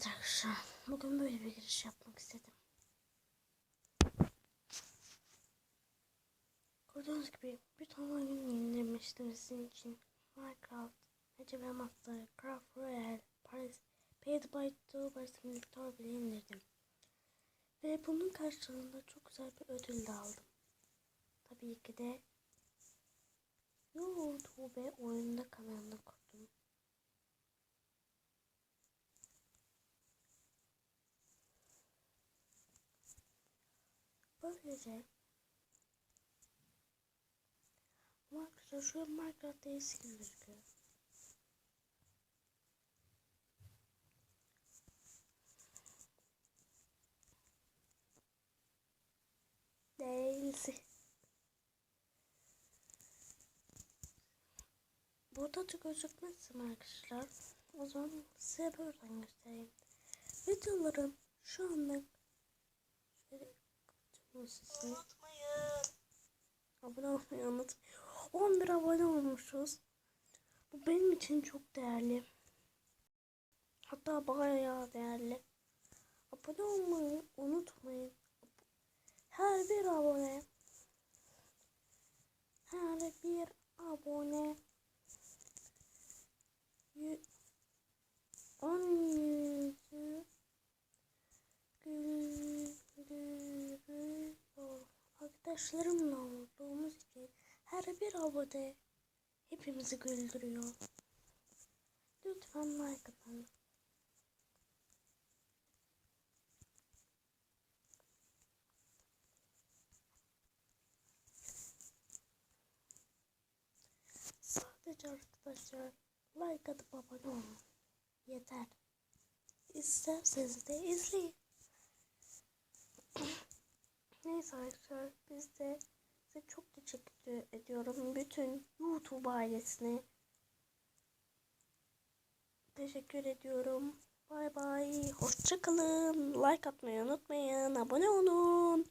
Evet arkadaşlar. Bugün böyle bir giriş yapmak istedim. Gördüğünüz gibi bir tane oyun indirmiştim sizin için. Minecraft, ve Master, Craft Royale, Paris, Paid by Two Simulator bile indirdim. Ve bunun karşılığında çok güzel bir ödül de aldım. Tabii ki de YouTube oyunda kanalını kurdum. Böylece ama arkadaşlar şu an Minecraft değişik gözüküyor. Değilsin. Burada da gözükmezsin arkadaşlar. O zaman size buradan göstereyim. Videolarım şu anlık şöyle sizi. Abone olmayı unutmayın. 11 abone olmuşuz. Bu benim için çok değerli. Hatta bayağı değerli. Abone olmayı unutmayın. Her bir abone. Her bir abone. 10 Arkadaşlarımla olduğumuz için her bir abone hepimizi güldürüyor. Lütfen like atın. Sadece arkadaşlar like atıp abone olun. Yeter. İsterseniz de izleyin. Neyse arkadaşlar biz de size çok teşekkür ediyorum. Bütün YouTube ailesine teşekkür ediyorum. Bay bay. Hoşçakalın. Like atmayı unutmayın. Abone olun.